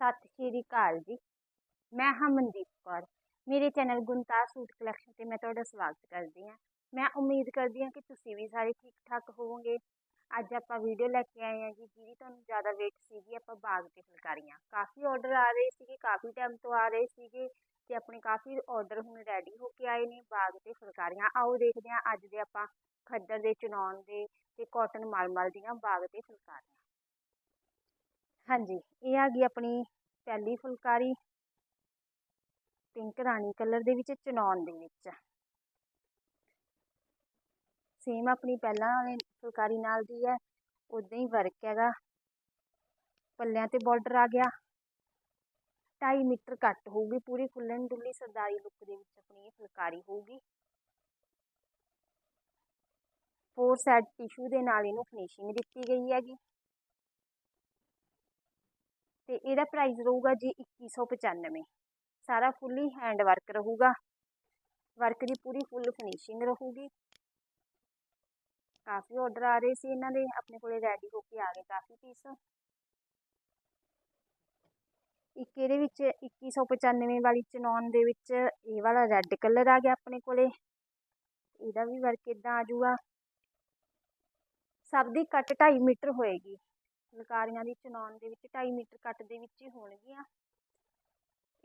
ਸਤਿ ਸ਼੍ਰੀ ਅਕਾਲ ਜੀ। ਮੈਂ ਹਾਂ ਮਨਦੀਪ ਕੌਰ। ਮੇਰੇ ਚੈਨਲ ਗੁਣਤਾਰ ਸੂਟ ਕਲੈਕਸ਼ਨ ਤੇ ਮੈਂ ਤੁਹਾਡਾ ਸਵਾਗਤ ਕਰਦੀ ਹਾਂ। ਮੈਂ ਉਮੀਦ ਕਰਦੀ ਹਾਂ ਕਿ ਤੁਸੀਂ ਵੀ ਸਾਰੇ ਠੀਕ ਠਾਕ ਹੋਵੋਗੇ। ਅੱਜ ਆਪਾਂ ਵੀਡੀਓ ਲੈ ਕੇ ਆਏ ਹਾਂ ਜੀ, ਜਿਹਦੀ ਤੁਹਾਨੂੰ ਜ਼ਿਆਦਾ ਵੇਟ ਸੀਗੀ, ਆਪਾਂ ਬਾਗ ਤੇ ਫੁਲਕਾਰੀਆਂ ਕਾਫੀ ਆਰਡਰ ਆ ਰਹੇ ਸੀਗੇ, ਕਾਫੀ ਟਾਈਮ ਤੋਂ ਆ ਰਹੇ ਸੀਗੇ ਤੇ ਆਪਣੇ ਕਾਫੀ ਆਰਡਰ ਹੁਣ ਰੈਡੀ ਹੋ ਕੇ ਆਏ ਨੇ, ਬਾਗ ਤੇ ਫੁਲਕਾਰੀਆਂ ਆਓ ਦੇਖਦੇ ਹਾਂ ਅੱਜ ਦੇ ਆਪਾਂ ਖੱਦਰ ਦੇ ਚੁਣਾਉਣ ਦੇ ਤੇ ਕਾਟਨ ਮਲਮਲ ਦੀਆਂ ਬਾਗ ਤੇ ਫੁਲਕਾਰੀਆਂ ਹਾਂਜੀ, ਇਹ ਆ ਗਈ ਆਪਣੀ ਪਹਿਲੀ ਫੁਲਕਾਰੀ। ਪਿੰਕ ਰਾਣੀ ਕਲਰ ਦੇ ਵਿੱਚ ਚਨੌਨ ਦੇ ਵਿੱਚ। ਸੇਮ ਆਪਣੀ ਪਹਿਲਾਂ ਵਾਲੀ ਫੁਲਕਾਰੀ ਨਾਲ ਦੀ ਹੈ ਉਦਾਂ ਹੀ ਵਰਕ ਹੈਗਾ। ਪੱਲਿਆਂ ਤੇ ਬਾਰਡਰ ਆ ਗਿਆ। 2.5 ਮੀਟਰ ਕੱਟ ਹੋਊਗੀ, ਪੂਰੀ ਫੁੱਲਨ ਡੁੱਲੀ ਸਰਦਾਰੀ ਲੁੱਕ ਦੇ ਵਿੱਚ ਆਪਣੀ ਇਹ ਫੁਲਕਾਰੀ ਹੋਊਗੀ। ਫੋਰ ਸੈਟ ਟਿਸ਼ੂ ਦੇ ਨਾਲ ਇਹਨੂੰ ਫਿਨਿਸ਼ਿੰਗ ਦਿੱਤੀ ਗਈ ਹੈਗੀ। ਤੇ ਇਹਦਾ ਪ੍ਰਾਈਸ ਰਹੂਗਾ ਜੀ 2195 ਸਾਰਾ ਫੁੱਲੀ ਹੈਂਡ ਵਰਕ ਰਹੂਗਾ। ਵਰਕ ਦੀ ਪੂਰੀ ਫੁੱਲ ਫਿਨਿਸ਼ਿੰਗ ਰਹੂਗੀ। ਕਾਫੀ ਆਰਡਰ ਆ ਰਹੇ ਸੀ ਇਹਨਾਂ ਦੇ, ਆਪਣੇ ਕੋਲੇ ਰੈਡੀ ਹੋ ਕੇ ਆ ਗਏ ਕਾਫੀ ਪੀਸ ਇੱਕ ਇਹਦੇ ਵਿੱਚ 2195 ਵਾਲੀ ਚਨੌਨ ਦੇ ਵਿੱਚ ਇਹ ਵਾਲਾ ਰੈੱਡ ਕਲਰ ਆ ਗਿਆ ਆਪਣੇ ਕੋਲੇ। ਇਹਦਾ ਵੀ ਵਰਕ ਇਦਾਂ ਆ ਜਾਊਗਾ। ਸਭ ਦੀ ਕੱਟ 2.5 ਮੀਟਰ ਹੋਏਗੀ। ਫੁਲਕਾਰੀਆਂ ਦੀ ਚਨੌਨ ਦੇ ਵਿੱਚ 2.5 ਮੀਟਰ ਕੱਟ ਦੇ ਵਿੱਚ ਹੀ ਹੋਣਗੀਆਂ।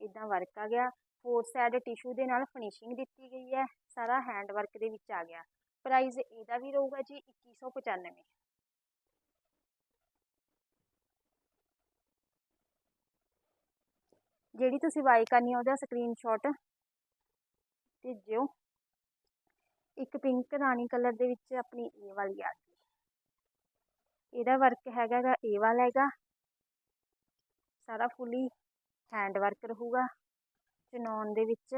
ਇਦਾਂ ਵਰਕ ਆ ਗਿਆ। ਫੋਰ ਸਾਈਡ ਟਿਸ਼ੂ ਦੇ ਨਾਲ ਫਿਨਿਸ਼ਿੰਗ ਦਿੱਤੀ ਗਈ ਹੈ। ਸਾਰਾ ਹੈਂਡ ਵਰਕ ਦੇ ਵਿੱਚ ਆ ਗਿਆ। ਪ੍ਰਾਈਸ ਇਹਦਾ ਵੀ ਰਹੂਗਾ ਜੀ 2195 ਜਿਹੜੀ ਤੁਸੀਂ ਬਾਈ ਕਰਨੀ ਆ ਉਹਦਾ ਸਕਰੀਨਸ਼ਾਟ ਭੇਜਿਓ। ਇੱਕ ਪਿੰਕ ਰਾਣੀ ਕਲਰ ਦੇ ਵਿੱਚ ਆਪਣੀ ਇਹ ਵਾਲੀ ਆ ਇਹਦਾ ਵਰਕ ਹੈਗਾ ਗਾ, ਇਹ ਵਾਲਾ ਹੈਗਾ। ਸਾਰਾ ਫੁੱਲੀ ਹੈਂਡ ਵਰਕ ਰਹੂਗਾ ਚਨੌਨ ਦੇ ਵਿੱਚ।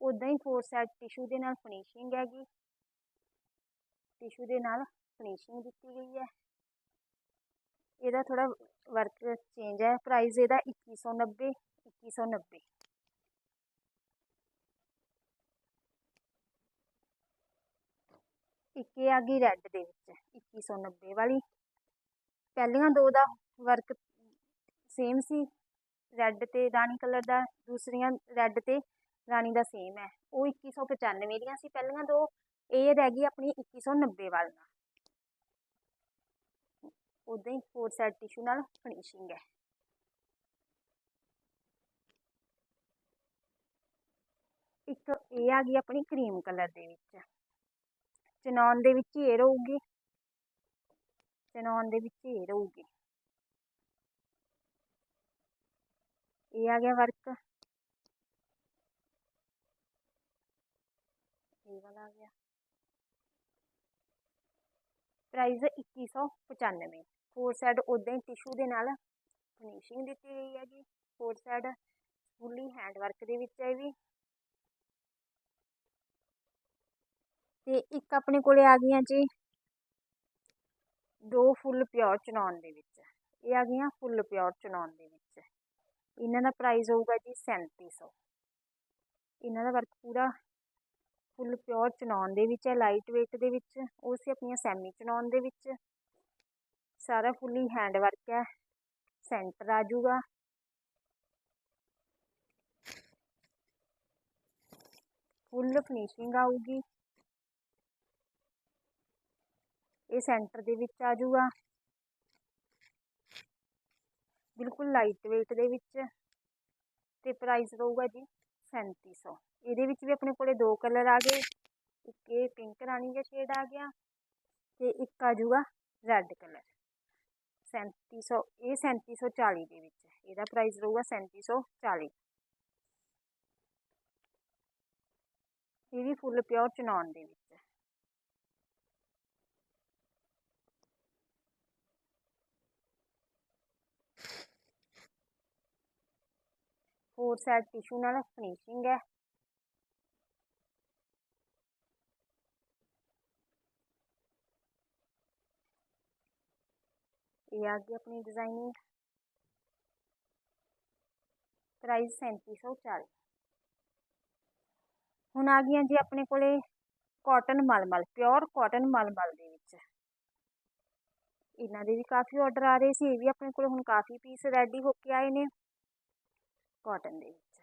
ਉਦਾਂ ਹੀ ਫੋਰ ਸੈਟ ਟਿਸ਼ੂ ਦੇ ਨਾਲ ਫਿਨਿਸ਼ਿੰਗ ਹੈਗੀ। ਟਿਸ਼ੂ ਦੇ ਨਾਲ ਫਿਨਿਸ਼ਿੰਗ ਦਿੱਤੀ ਗਈ ਹੈ। ਇਹਦਾ ਥੋੜਾ ਵਰਕ ਚੇਂਜ ਹੈ। ਪ੍ਰਾਈਸ ਇਹਦਾ 2190 2190 ਇੱਕ ਇਹ ਆ ਗਈ ਰੈੱਡ ਦੇ ਵਿੱਚ 2190 ਵਾਲੀ। ਪਹਿਲੀਆਂ ਦੋ ਦਾ ਵਰਕ ਸੇਮ ਸੀ। ਰੈੱਡ ਤੇ ਰਾਣੀ ਕਲਰ ਦਾ, ਦੂਸਰੀਆਂ ਰੈੱਡ ਤੇ ਰਾਣੀ ਦਾ ਸੇਮ ਹੈ। ਉਹ 2195 ਦੀਆਂ ਸੀ। ਪਹਿਲੀਆਂ ਦੋ, ਇਹ ਰਹਿ ਗਈ ਆਪਣੀ 2190 ਵਾਲੀਆਂ ਉਦਾਂ ਹੀ ਫੋਰ ਸੈਟ ਟਿਸ਼ੂ ਨਾਲ ਫਿਨਿਸ਼ਿੰਗ ਹੈ। ਇੱਕ ਇਹ ਆ ਗਈ ਆਪਣੀ ਕਰੀਮ ਕਲਰ ਦੇ ਵਿੱਚ। ਚਨੌਨ ਦੇ ਵਿੱਚ ਇਹ ਰਹੂਗੀ। ਚਨੌਨ ਦੇ ਵਿੱਚ ਇਹ ਰਹੂਗੀ। ਇਹ ਆ ਗਿਆ ਵਰਕ ਇਹ ਵਾਲਾ ਆ ਗਿਆ। ਪ੍ਰਾਈਸ 2195 ਫੋਰ ਸਾਈਡ ਉਦਾਂ ਹੀ ਟਿਸ਼ੂ ਦੇ ਨਾਲ ਫਿਨਿਸ਼ਿੰਗ ਦਿੱਤੀ ਗਈ ਹੈ ਜੀ four side fully hand work ਦੇ ਵਿੱਚ ਹੈ ਵੀ। ਤੇ ਇੱਕ ਆਪਣੇ ਕੋਲੇ ਆ ਗਈਆਂ ਜੀ ਦੋ ਫੁੱਲ ਪਿਓਰ ਚਨੌਨ ਦੇ ਵਿੱਚ। ਇਹ ਆ ਗਈਆਂ ਫੁੱਲ ਪਿਓਰ ਚਨੌਨ ਦੇ ਵਿੱਚ। ਇਹਨਾਂ ਦਾ ਪ੍ਰਾਈਸ ਹੋਊਗਾ ਜੀ 3700 ਇਹਨਾਂ ਦਾ ਵਰਕ ਪੂਰਾ ਫੁੱਲ ਪਿਓਰ ਚਨੌਨ ਦੇ ਵਿੱਚ ਹੈ ਲਾਈਟ ਵੇਟ ਦੇ ਵਿੱਚ। ਉਹ ਸੀ ਆਪਣੀਆਂ ਸੈਮੀ ਚਨੌਨ ਦੇ ਵਿੱਚ। ਸਾਰਾ ਫੁੱਲੀ ਹੈਂਡ ਵਰਕ ਹੈ। ਸੈਂਟਰ ਆ ਜਾਊਗਾ। ਫੁੱਲ ਫਿਨਿਸ਼ਿੰਗ ਆਊਗੀ। ਇਹ ਸੈਂਟਰ ਦੇ ਵਿੱਚ ਆ ਜਾਊਗਾ। ਬਿਲਕੁਲ ਲਾਈਟ ਵੇਟ ਦੇ ਵਿੱਚ। ਤੇ ਪ੍ਰਾਈਸ ਰਹੂਗਾ ਜੀ 3700 ਇਹਦੇ ਵਿੱਚ ਵੀ ਆਪਣੇ ਕੋਲੇ ਦੋ ਕਲਰ ਆ ਗਏ। ਇੱਕ ਇਹ ਪਿੰਕ ਰਾਣੀ ਦਾ ਸ਼ੇਡ ਆ ਗਿਆ ਤੇ ਇੱਕ ਆ ਜਾਊਗਾ ਰੈੱਡ ਕਲਰ 3700 ਇਹ 3740 ਦੇ ਵਿੱਚ। ਇਹਦਾ ਪ੍ਰਾਈਸ ਰਹੂਗਾ 3740 ਇਹ ਵੀ ਫੁੱਲ ਪਿਓਰ ਚਨੌਨ ਦੇ ਵਿੱਚ। ਫੋਰ ਸੈਟ ਟਿਸ਼ੂ ਨਾਲ ਫਿਨਿਸ਼ਿੰਗ ਹੈ ਇਹ ਆ ਗਈ ਆਪਣੀ ਡਿਜ਼ਾਈਨਿੰਗ ਪ੍ਰਾਈਸ 3740 ਹੁਣ ਆ ਗਈਆਂ ਜੀ ਆਪਣੇ ਕੋਲੇ ਕਾਟਨ ਮਲਮਲ ਪਿਓਰ ਕਾਟਨ ਮਲਮਲ ਦੇ ਵਿੱਚ ਇਹਨਾਂ ਦੇ ਵੀ ਕਾਫੀ ਆਰਡਰ ਆ ਰਹੇ ਸੀ ਇਹ ਵੀ ਆਪਣੇ ਕੋਲ ਹੁਣ ਕਾਫੀ ਪੀਸ ਰੈਡੀ ਹੋ ਕੇ ਆਏ ਨੇ ਕਾਟਨ ਦੇ ਵਿੱਚ।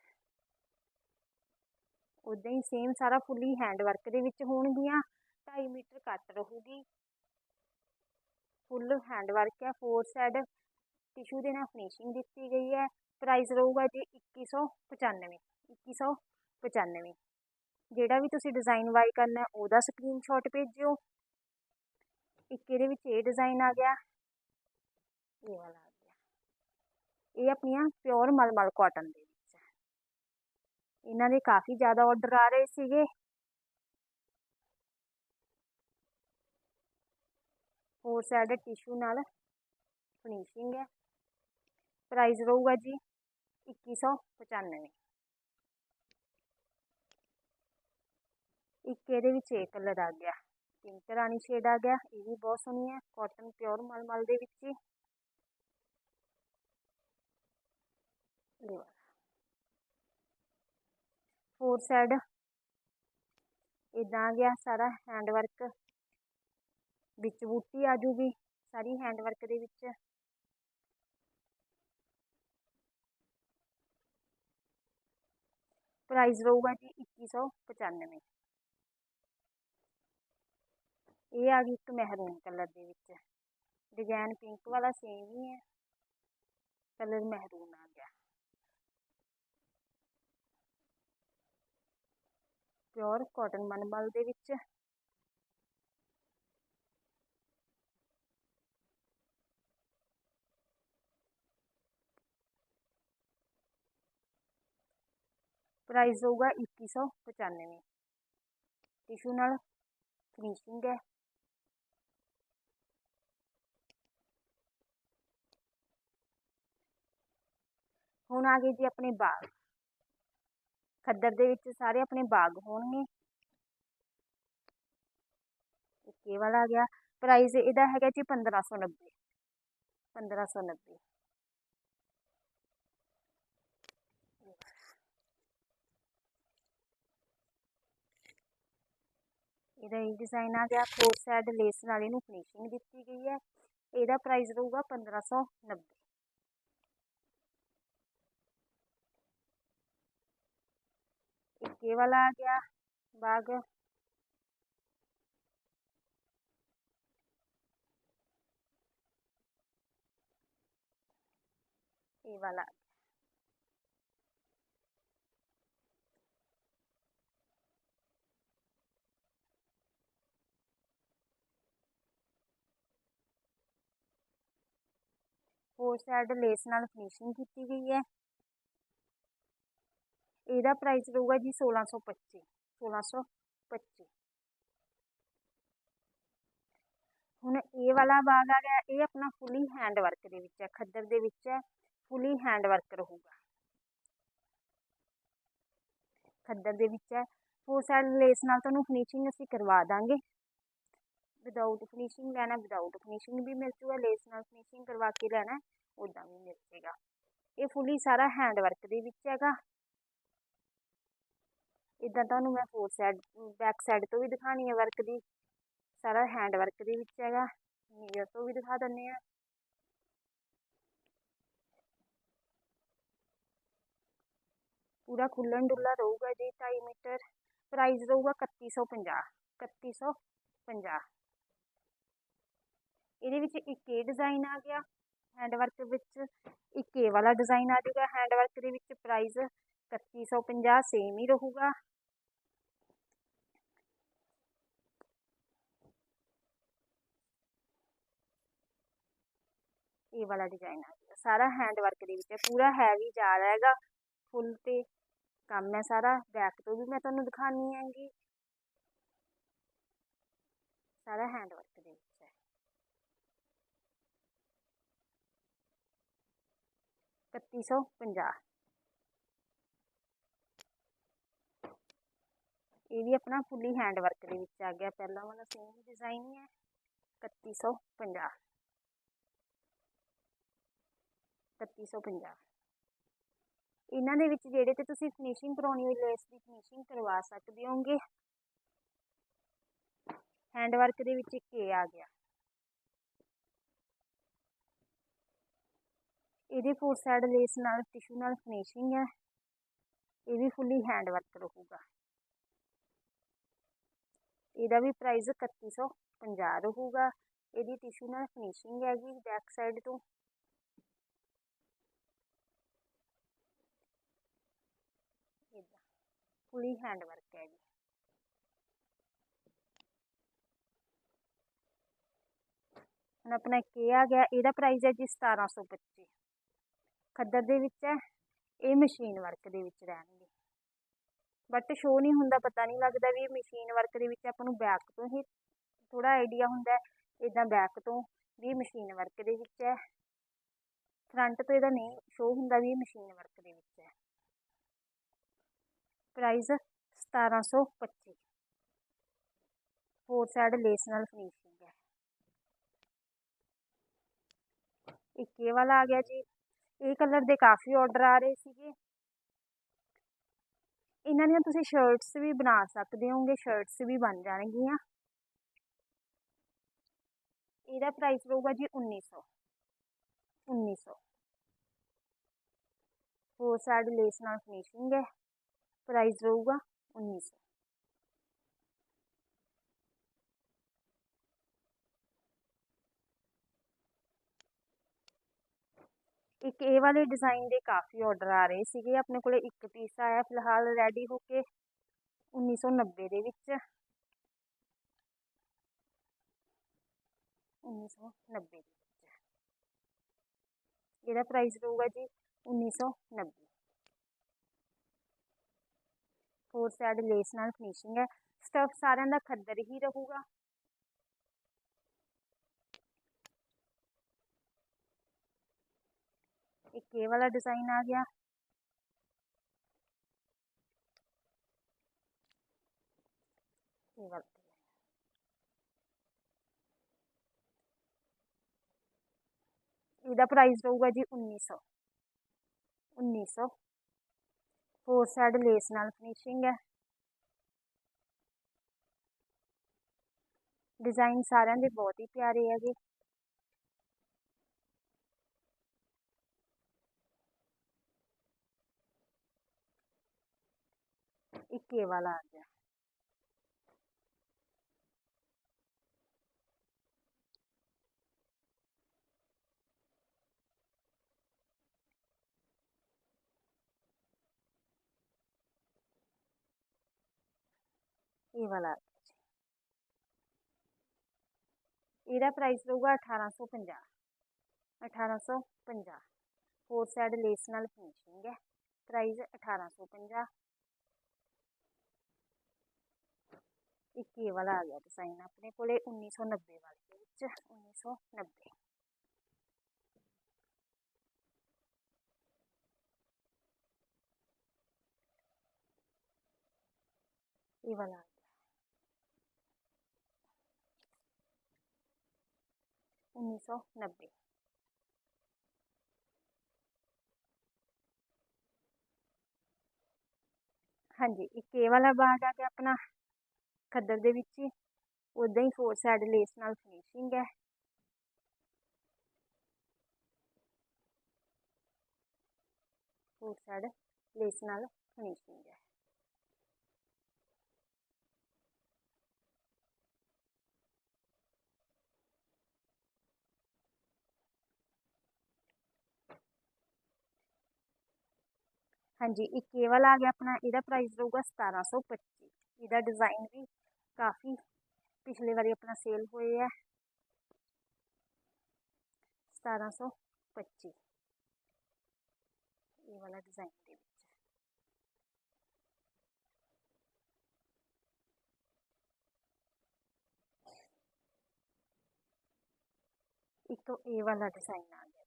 ਉਦਾਂ ਹੀ ਸੇਮ ਸਾਰਾ ਫੁੱਲੀ ਹੈਂਡ ਵਰਕ ਦੇ ਵਿੱਚ ਹੋਣਗੀਆਂ 2.5 ਮੀਟਰ ਕੱਟ ਰਹੂਗੀ। ਫੁੱਲ ਹੈਂਡ ਵਰਕ ਹੈ ਫੋਰ ਸਾਈਡ ਟਿਸ਼ੂ ਦੇ ਨਾਲ ਫਿਨਿਸ਼ਿੰਗ ਦਿੱਤੀ ਗਈ ਹੈ। ਪ੍ਰਾਈਸ ਰਹੂਗਾ ਜੀ 2195 2195 ਜਿਹੜਾ ਵੀ ਤੁਸੀਂ ਡਿਜ਼ਾਈਨ ਵਾਈ ਕਰਨਾ, ਉਹਦਾ ਸਕਰੀਨਸ਼ਾਟ ਭੇਜਿਓ। ਇੱਕ ਇਹਦੇ ਵਿੱਚ ਇਹ ਡਿਜ਼ਾਈਨ ਆ ਗਿਆ। ਇਹ ਵਾਲਾ ਆ ਗਿਆ ਇਹ ਆਪਣੀਆਂ ਪਿਓਰ ਮਲਮਲ ਕਾਟਨ ਦੇ ਵਿੱਚ ਹੈ। ਇਹਨਾਂ ਦੇ ਕਾਫੀ ਜ਼ਿਆਦਾ ਆਰਡਰ ਆ ਰਹੇ ਸੀਗੇ। ਹੋਰ ਸਾਈਡ ਟਿਸ਼ੂ ਨਾਲ ਫਿਨਿਸ਼ਿੰਗ ਹੈ। ਪ੍ਰਾਈਸ ਰਹੂਗਾ ਜੀ 2195 ਇੱਕ ਇਹਦੇ ਵਿੱਚ ਇਹ ਕਲਰ ਆ ਗਿਆ। ਪਿੰਕ ਰਾਣੀ ਸ਼ੇਡ ਆ ਗਿਆ। ਇਹ ਵੀ ਬਹੁਤ ਸੋਹਣੀ ਹੈ। ਕਾਟਨ ਪਿਓਰ ਮਲਮਲ ਦੇ ਵਿੱਚ ਹੀ ਇਹ ਵਾਲਾ ਫੋਰ ਸਾਈਡ ਇਦਾਂ ਆ ਗਿਆ ਸਾਰਾ ਹੈਂਡ ਵਰਕ ਵਿੱਚ ਬੂਟੀ ਆ ਜੂਗੀ ਸਾਰੀ ਹੈਂਡ ਵਰਕ ਦੇ ਵਿੱਚ। ਪ੍ਰਾਈਸ ਰਹੂਗਾ ਜੀ 2195 ਇਹ ਆ ਗਈ ਇੱਕ ਮਹਿਰੂਨ ਕਲਰ ਦੇ ਵਿੱਚ। ਡਿਜ਼ਾਈਨ ਪਿੰਕ ਵਾਲਾ ਸੇਮ ਹੀ ਹੈ। ਕਲਰ ਮਹਿਰੂਨ ਆ ਗਿਆ ਪਿਓਰ ਕਾਟਨ ਮਨਮਲ ਦੇ ਵਿੱਚ। ਪ੍ਰਾਈਸ ਹੋਊਗਾ 2195 ਟਿਸ਼ੂ ਨਾਲ ਫਿਨਿਸ਼ਿੰਗ ਹੈ। ਹੁਣ ਆ ਗਏ ਜੀ ਆਪਣੇ ਬਾਗ ਖੱਦਰ ਦੇ ਵਿੱਚ ਸਾਰੇ ਆਪਣੇ ਬਾਗ ਹੋਣਗੇ। ਇੱਕ ਇਹ ਵਾਲਾ ਆ ਗਿਆ? ਪ੍ਰਾਈਸ ਇਹਦਾ ਹੈਗਾ ਜੀ 1590 1590 ਇਹਦਾ ਇਹ ਡਿਜ਼ਾਈਨ ਆ ਗਿਆ। ਫੋਰ ਸਾਈਡ ਲੇਸ ਨਾਲ ਇਹਨੂੰ ਫਿਨਿਸ਼ਿੰਗ ਦਿੱਤੀ ਗਈ ਹੈ। ਇਹਦਾ ਪ੍ਰਾਈਸ ਰਹੂਗਾ 1590 ਇੱਕ ਇਹ ਵਾਲਾ ਆ ਗਿਆ ਬਾਗ ਇਹ ਵਾਲਾ ਫੋਰ ਸਾਈਡ ਲੇਸ ਨਾਲ ਫਿਨਿਸ਼ਿੰਗ ਕੀਤੀ ਗਈ ਹੈ। ਇਹਦਾ ਪ੍ਰਾਈਸ ਰਹੂਗਾ ਜੀ 1625 1625 ਹੁਣ ਇਹ ਵਾਲਾ ਬਾਗ ਆ ਗਿਆ, ਇਹ ਆਪਣਾ ਫੁੱਲੀ ਹੈਂਡ ਵਰਕ ਦੇ ਵਿੱਚ ਹੈ, ਖੱਦਰ ਦੇ ਵਿੱਚ ਹੈ ਫੁੱਲੀ ਹੈਂਡ ਵਰਕ ਰਹੂਗਾ। ਖੱਦਰ ਦੇ ਵਿੱਚ ਹੈ ਫੋਰ ਸਾਈਡ ਲੇਸ ਨਾਲ ਤੁਹਾਨੂੰ ਫਿਨਿਸ਼ਿੰਗ ਅਸੀਂ ਕਰਵਾ ਦਾਂਗੇ। ਵਿਦਆਊਟ ਫਿਨਿਸ਼ਿੰਗ ਲੈਣਾ ਵਿਦਆਊਟ ਫਿਨਿਸ਼ਿੰਗ ਵੀ ਮਿਲ ਜੂਗਾ ਲੇਸ ਨਾਲ ਫਿਨਿਸ਼ਿੰਗ ਕਰਵਾ ਕੇ ਲੈਣਾ ਉਦਾਂ ਵੀ ਮਿਲ ਜੇਗਾ। ਇਹ ਫੁੱਲੀ ਸਾਰਾ ਹੈਂਡ ਵਰਕ ਦੇ ਵਿੱਚ ਹੈਗਾ। ਇਦਾਂ ਤੁਹਾਨੂੰ ਮੈਂ ਫੋਰ ਸਾਈਡ ਬੈਕ ਸਾਈਡ ਤੋਂ ਵੀ ਦਿਖਾਣੀ ਹੈ ਵਰਕ ਦੀ। ਸਾਰਾ ਹੈਂਡ ਵਰਕ ਦੇ ਵਿੱਚ ਹੈਗਾ। ਨੀਅਰ ਤੋਂ ਵੀ ਦਿਖਾ ਦਿੰਨੇ ਆ ਪੂਰਾ ਖੁੱਲਣ ਡੁੱਲਾ ਰਹੂਗਾ ਜੀ 2.5 ਮੀਟਰ। ਪ੍ਰਾਈਸ ਰਹੂਗਾ 3150 3150 ਇਹਦੇ ਵਿੱਚ ਇੱਕ ਇਹ ਡਿਜ਼ਾਈਨ ਆ ਗਿਆ ਹੈਂਡ ਵਰਕ ਵਿੱਚ। ਇੱਕ ਇਹ ਵਾਲਾ ਡਿਜ਼ਾਈਨ ਆ ਜਾਊਗਾ ਹੈਂਡ ਵਰਕ ਦੇ ਵਿੱਚ ਪ੍ਰਾਈਸ 3150 ਸੇਮ ਹੀ ਰਹੂਗਾ। ਇਹ ਵਾਲਾ ਡਿਜ਼ਾਈਨ ਆ। ਗਿਆ ਸਾਰਾ ਹੈਂਡ ਵਰਕ ਦੇ ਵਿੱਚ ਹੈ। ਪੂਰਾ ਹੈਵੀ ਜਾ ਰਿਹਾ ਹੈਗਾ। ਫੁੱਲ ਤੇ ਕੰਮ ਹੈ ਸਾਰਾ। ਬੈਕ ਤੋਂ ਵੀ ਮੈਂ ਤੁਹਾਨੂੰ ਦਿਖਾਣੀ ਹੈਗੀ। ਸਾਰਾ ਹੈਂਡ ਵਰਕ ਦੇ ਵਿੱਚ ਹੈ। ਇਕੱਤੀ ਸੌ ਪੰਜਾਹ। ਇਹ ਵੀ ਆਪਣਾ ਫੁੱਲੀ ਹੈਂਡ ਵਰਕ ਦੇ ਵਿੱਚ ਆ ਗਿਆ। ਪਹਿਲਾਂ ਵਾਲਾ ਸੇਮ ਡਿਜ਼ਾਈਨ ਹੀ ਹੈ। ਇਕੱਤੀ ਸੌ ਪੰਜਾਹ ਇਕੱਤੀ ਸੌ ਪੰਜਾਹ। ਇਹਨਾਂ ਦੇ ਵਿੱਚ ਜਿਹੜੇ ਤੇ ਤੁਸੀਂ ਫਿਨਿਸ਼ਿੰਗ ਕਰਾਉਣੀ ਹੋਈ ਲੇਸ ਦੀ ਫਿਨਿਸ਼ਿੰਗ ਕਰਵਾ ਸਕਦੇ ਹੋਗੇ ਹੈਂਡ ਵਰਕ ਦੇ ਵਿੱਚ ਇੱਕ ਆ ਗਿਆ। ਇਹਦੇ ਫੋਰ ਸਾਈਡ ਲੇਸ ਨਾਲ ਟਿਸ਼ੂ ਨਾਲ ਫਿਨਿਸ਼ਿੰਗ ਹੈ। ਇਹ ਵੀ ਫੁੱਲੀ ਹੈਂਡ ਵਰਕ ਰਹੂਗਾ। ਇਹਦਾ ਵੀ ਪ੍ਰਾਈਸ 3150 ਰਹੂਗਾ। ਇਹਦੀ ਟਿਸ਼ੂ ਨਾਲ ਫਿਨਿਸ਼ਿੰਗ ਹੈਗੀ ਬੈਕ ਸਾਈਡ ਤੋਂ। ਫੁੱਲੀ ਹੈਂਡ ਵਰਕ ਹੈ ਜੀ। ਹੁਣ ਆਪਣਾ ਕੀ ਆ ਗਿਆ, ਇਹਦਾ ਪ੍ਰਾਈਸ ਹੈ ਜੀ 1725 ਖੱਦਰ ਦੇ ਵਿੱਚ ਹੈ, ਇਹ ਮਸ਼ੀਨ ਵਰਕ ਦੇ ਵਿੱਚ ਰਹਿਣਗੇ। ਬਟ ਸ਼ੋ ਨਹੀਂ ਹੁੰਦਾ, ਪਤਾ ਨਹੀਂ ਲੱਗਦਾ ਵੀ ਮਸ਼ੀਨ ਵਰਕ ਦੇ ਵਿੱਚ ਆਪਾਂ ਨੂੰ ਬੈਕ ਤੋਂ ਹੀ ਥੋੜਾ ਆਈਡੀਆ ਹੁੰਦਾ ਇਦਾਂ ਬੈਕ ਤੋਂ ਵੀ ਮਸ਼ੀਨ ਵਰਕ ਦੇ ਵਿੱਚ ਹੈ। ਫਰੰਟ ਤੋਂ ਇਹਦਾ ਨਹੀਂ ਸ਼ੋ ਹੁੰਦਾ ਵੀ ਮਸ਼ੀਨ ਵਰਕ ਦੇ ਵਿੱਚ ਹੈ। ਪ੍ਰਾਈਸ 1725 ਫੋਰ ਸਾਈਡ ਲੇਸ ਨਾਲ ਫਿਨਿਸ਼ਿੰਗ ਹੈ ਇੱਕ ਇਹ ਵਾਲਾ ਆ ਗਿਆ ਜੀ ਇਹ ਕਲਰ ਦੇ ਕਾਫੀ ਆਰਡਰ ਆ ਰਹੇ ਸੀਗੇ ਇਹਨਾਂ ਦੀਆਂ ਤੁਸੀਂ ਸ਼ਰਟਸ ਵੀ ਬਣਾ ਸਕਦੇ ਹੋਗੇ ਸ਼ਰਟਸ ਵੀ ਬਣ ਜਾਣਗੀਆਂ ਇਹਦਾ ਪ੍ਰਾਈਸ ਰਹੂਗਾ ਜੀ 1900 1900 ਫੋਰ ਸਾਈਡ ਲੇਸ ਨਾਲ ਫਿਨਿਸ਼ਿੰਗ ਹੈ ਪ੍ਰਾਈਸ ਰਹੂਗਾ 1900 ਇੱਕ ਇਹ ਵਾਲੇ ਡਿਜ਼ਾਈਨ ਦੇ ਕਾਫੀ ਆਰਡਰ ਆ ਰਹੇ ਸੀਗੇ ਆਪਣੇ ਕੋਲੇ ਇੱਕ ਪੀਸ ਆਇਆ ਫਿਲਹਾਲ ਰੈਡੀ ਹੋ ਕੇ 1990 ਦੇ ਵਿੱਚ 1990 ਦੇ ਵਿੱਚ ਇਹਦਾ ਪ੍ਰਾਈਸ ਰਹੂਗਾ ਜੀ 1990 ਫੋਰ ਸਾਈਡ ਲੇਸ ਨਾਲ ਫਿਨਿਸ਼ਿੰਗ ਹੈ ਸਟਫ ਸਾਰਿਆਂ ਦਾ ਖੱਦਰ ਹੀ ਰਹੂਗਾ। ਇੱਕ ਇਹ ਵਾਲਾ ਡਿਜ਼ਾਈਨ ਆ ਗਿਆ। ਇਹ ਵਾਲਾ। ਇਹਦਾ ਪ੍ਰਾਈਸ ਰਹੂਗਾ ਜੀ 1900 1900 ਫੋਰ ਸਾਈਡ ਲੇਸ ਨਾਲ ਫਿਨਿਸ਼ਿੰਗ ਹੈ। ਡਿਜ਼ਾਈਨ ਸਾਰਿਆਂ ਦੇ ਬਹੁਤ ਹੀ ਪਿਆਰੇ ਹੈਗੇ। ਇੱਕ ਇਹ ਵਾਲਾ ਆ ਗਿਆ। ਇਹ ਵਾਲਾ ਇਹਦਾ ਪ੍ਰਾਈਸ ਰਹੂਗਾ 1850 1850 ਫੋਰ ਸਾਈਡ ਲੇਸ ਨਾਲ ਫਿਨਿਸ਼ਿੰਗ ਹੈ। ਪ੍ਰਾਈਸ 1850 ਇੱਕ ਇਹ ਵਾਲਾ ਆ ਗਿਆ ਡਿਜ਼ਾਈਨ ਆਪਣੇ ਕੋਲੇ 1990 ਵਾਲੇ ਦੇ ਵਿੱਚ 1990 ਇਹ ਵਾਲਾ ਉੱਨੀ ਸੌ ਨੱਬੇ ਹਾਂਜੀ ਇੱਕ ਇਹ ਵਾਲਾ ਬਾਗ ਆ ਗਿਆ ਆਪਣਾ ਖੱਦਰ ਦੇ ਵਿੱਚ ਹੀ ਉਦਾਂ ਹੀ ਫੋਰ ਸਾਈਡ ਲੇਸ ਨਾਲ ਫਿਨਿਸ਼ਿੰਗ ਹੈ ਫੋਰ ਸਾਈਡ ਲੇਸ ਨਾਲ ਫਿਨਿਸ਼ਿੰਗ ਹੈ ਹਾਂਜੀ, ਇੱਕ ਇਹ ਵਾਲਾ ਆ ਗਿਆ ਆਪਣਾ, ਇਹਦਾ ਪ੍ਰਾਈਸ ਰਹੂਗਾ 1725 ਇਹਦਾ ਡਿਜ਼ਾਈਨ ਵੀ ਕਾਫੀ ਪਿਛਲੇ ਵਾਰੀ ਆਪਣਾ ਸੇਲ ਹੋਏ ਹੈ 1725 ਇਹ ਵਾਲਾ ਡਿਜ਼ਾਈਨ ਦੇ ਵਿੱਚ। ਇੱਕ ਇਹ ਵਾਲਾ ਡਿਜ਼ਾਈਨ ਆ ਗਿਆ।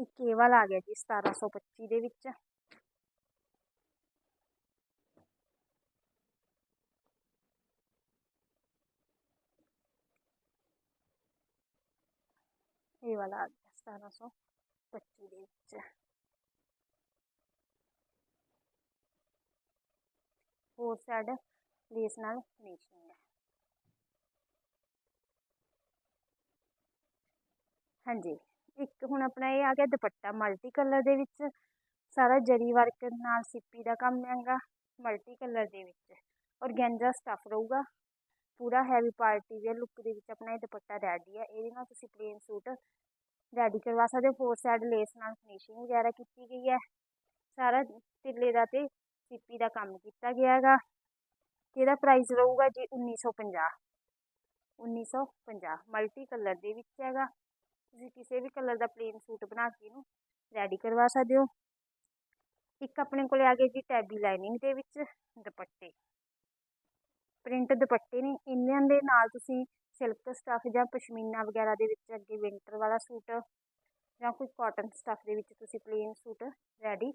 ਇਹ ਕੇਵਲ ਆ ਗਿਆ ਜੀ 1725 ਦੇ ਵਿੱਚ। ਇਹ ਵਾਲਾ ਆ ਗਿਆ, ਸਤਾਰਾਂ ਸੌ ਪੱਚੀ ਦੇ ਵਿੱਚ। ਹੋਰ ਸਾਈਡ ਲੇਸ ਨਾਲ ਫਿਨਿਸ਼ਿੰਗ ਹੈ। ਹਾਂਜੀ। ਇੱਕ ਹੁਣ ਆਪਣਾ ਇਹ ਆ ਗਿਆ ਦੁਪੱਟਾ ਮਲਟੀ ਕਲਰ ਦੇ ਵਿੱਚ, ਸਾਰਾ ਜਰੀ ਵਰਕ ਨਾਲ ਸਿੱਪੀ ਦਾ ਕੰਮ ਹੈਗਾ ਮਲਟੀ ਕਲਰ ਦੇ ਵਿੱਚ ਔਰਗੈਂਜਾ ਸਟੱਫ ਰਹੂਗਾ, ਪੂਰਾ ਹੈਵੀ ਪਾਰਟੀ ਵੇਅਰ ਲੁੱਕ ਦੇ ਵਿੱਚ ਆਪਣਾ ਇਹ ਦੁਪੱਟਾ ਰੈਡੀ ਹੈ ਇਹਦੇ ਨਾਲ ਤੁਸੀਂ ਪਲੇਨ ਸੂਟ ਰੈਡੀ ਕਰਵਾ ਸਕਦੇ ਹੋ ਫੋਰ ਸਾਈਡ ਲੇਸ ਨਾਲ ਫਿਨਿਸ਼ਿੰਗ ਵਗੈਰਾ ਕੀਤੀ ਗਈ ਹੈ, ਸਾਰਾ ਤਿੱਲੇ ਦਾ ਤੇ ਸਿੱਪੀ ਦਾ ਕੰਮ ਕੀਤਾ ਗਿਆ ਹੈਗਾ ਇਹਦਾ ਪ੍ਰਾਈਸ ਰਹੂਗਾ ਜੀ 1950 1950 ਮਲਟੀ ਕਲਰ ਦੇ ਵਿੱਚ ਹੈਗਾ। ਤੁਸੀਂ ਕਿਸੇ ਵੀ ਕਲਰ ਦਾ ਪਲੇਨ ਸੂਟ ਬਣਾ ਕੇ ਇਹਨੂੰ ਰੈਡੀ ਕਰਵਾ ਸਕਦੇ ਹੋ। ਇੱਕ ਆਪਣੇ ਕੋਲੇ ਆ ਗਏ ਜੀ ਟੈਬੀ ਲਾਈਨਿੰਗ ਦੇ ਵਿੱਚ ਦੁਪੱਟੇ। ਪ੍ਰਿੰਟ ਦੁਪੱਟੇ ਨੇ ਇਹਨਾਂ ਦੇ ਨਾਲ ਤੁਸੀਂ ਸਿਲਕ ਸਟੱਫ ਜਾਂ ਪਸ਼ਮੀਨਾ ਵਗੈਰਾ ਦੇ ਵਿੱਚ ਅੱਗੇ ਵਿੰਟਰ ਵਾਲਾ ਸੂਟ ਜਾਂ ਕੋਈ ਕਾਟਨ ਸਟੱਫ ਦੇ ਵਿੱਚ ਤੁਸੀਂ ਪਲੇਨ ਸੂਟ ਰੈਡੀ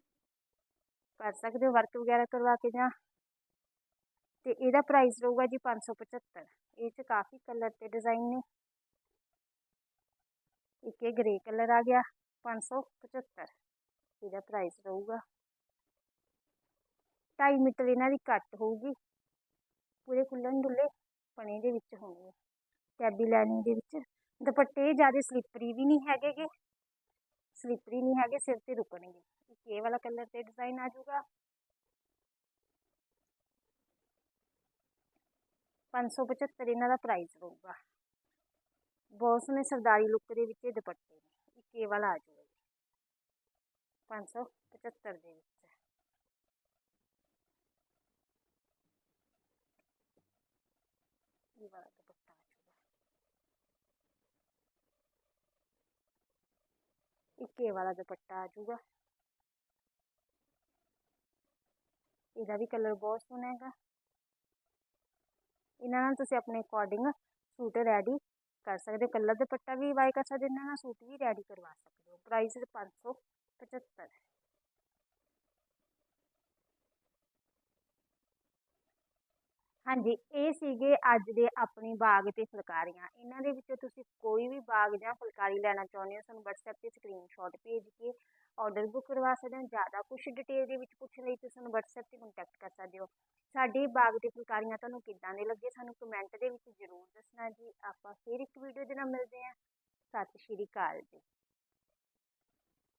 ਕਰ ਸਕਦੇ ਹੋ ਵਰਕ ਵਗੈਰਾ ਕਰਵਾ ਕੇ ਜਾਂ ਤੇ ਇਹਦਾ ਪ੍ਰਾਈਸ ਰਹੂਗਾ ਜੀ 575 ਇਹ 'ਚ ਕਾਫੀ ਕਲਰ ਤੇ ਡਿਜ਼ਾਈਨ ਨੇ। ਇੱਕ ਇਹ ਗ੍ਰੇ ਕਲਰ ਆ ਗਿਆ 575 ਇਹਦਾ ਪ੍ਰਾਈਸ ਰਹੂਗਾ। 2.5 ਮੀਟਰ ਇਹਨਾਂ ਦੀ ਕੱਟ ਹੋਊਗੀ। ਪੂਰੇ ਖੁੱਲ੍ਹਣ ਡੁੱਲੇ ਪਣੇ ਦੇ ਵਿੱਚ ਹੋਣਗੇ। ਟੈਬੀ ਲਾਈਨਿੰਗ ਦੇ ਵਿੱਚ। ਦੁਪੱਟੇ ਜ਼ਿਆਦਾ ਸਲਿੱਪਰੀ ਵੀ ਨਹੀਂ ਹੈਗੇਗੇ। ਸਲਿੱਪਰੀ ਨਹੀਂ ਹੈਗੇ, ਸਿਰ ਤੇ ਰੁਕਣਗੇ। ਇੱਕ ਇਹ ਵਾਲਾ ਕਲਰ ਤੇ ਡਿਜ਼ਾਈਨ ਆ ਜਾਊਗਾ। 575 ਇਹਨਾਂ ਦਾ ਪ੍ਰਾਈਸ ਰਹੂਗਾ। ਬਹੁਤ ਸੋਹਣੇ ਸਰਦਾਰੀ ਲੁੱਕ ਦੇ ਵਿੱਚ ਇਹ ਦੁਪੱਟੇ ਨੇ ਇੱਕ ਇਹ ਵਾਲਾ ਆ ਜਾਊਗਾ ਜੀ 575 ਦੇ ਵਿੱਚ ਇਹ ਵਾਲਾ ਦੁਪੱਟਾ ਆ ਜਾਊਗਾ ਇੱਕ ਇਹ ਵਾਲਾ ਦੁਪੱਟਾ ਆ ਜਾਊਗਾ ਇਹਦਾ ਵੀ ਕਲਰ ਬਹੁਤ ਸੋਹਣਾ ਹੈਗਾ ਇਹਨਾਂ ਨਾਲ ਤੁਸੀਂ ਆਪਣੇ ਅਕੋਰਡਿੰਗ ਸੂਟ ਰੈਡੀ ਕਰ ਸਕਦੇ ਹੋ। ਕਲਰ ਦੁਪੱਟਾ ਵੀ ਬਾਈ ਕਰ ਸਕਦੇ ਇਹਨਾਂ ਨਾਲ ਸੂਟ ਵੀ ਰੈਡੀ ਕਰਵਾ ਸਕਦੇ ਹੋ। ਪ੍ਰਾਈਸ 575 ਹਾਂਜੀ, ਇਹ ਸੀਗੇ ਅੱਜ ਦੇ ਆਪਣੀ ਬਾਗ ਤੇ ਫੁਲਕਾਰੀਆਂ। ਇਹਨਾਂ ਦੇ ਵਿੱਚੋਂ ਤੁਸੀਂ ਕੋਈ ਵੀ ਬਾਗ ਜਾਂ ਫੁਲਕਾਰੀ ਲੈਣਾ ਚਾਹੁੰਦੇ ਹੋ, ਸਾਨੂੰ WhatsApp ਤੇ ਸਕਰੀਨਸ਼ਾਟ ਭੇਜ ਕੇ ਆਰਡਰ ਬੁੱਕ ਕਰਵਾ ਸਕਦੇ ਹੋ, ਜ਼ਿਆਦਾ ਕੁਝ ਡਿਟੇਲ ਦੇ ਵਿੱਚ ਪੁੱਛਣ ਲਈ ਤੁਸੀਂ ਸਾਨੂੰ WhatsApp ਤੇ ਕੰਟੈਕਟ ਕਰ ਸਕਦੇ ਹੋ। ਸਾਡੇ ਬਾਗ ਦੇ ਫੁਲਕਾਰੀਆਂ ਤੁਹਾਨੂੰ ਕਿੱਦਾਂ ਦੇ ਲੱਗੇ, ਸਾਨੂੰ ਕਮੈਂਟ ਦੇ ਵਿੱਚ ਜ਼ਰੂਰ ਦੱਸਣਾ ਜੀ। ਆਪਾਂ ਫਿਰ ਇੱਕ ਵੀਡੀਓ ਦੇ ਨਾਲ ਮਿਲਦੇ ਹਾਂ। ਸਤਿ ਸ਼੍ਰੀ ਅਕਾਲ ਜੀ।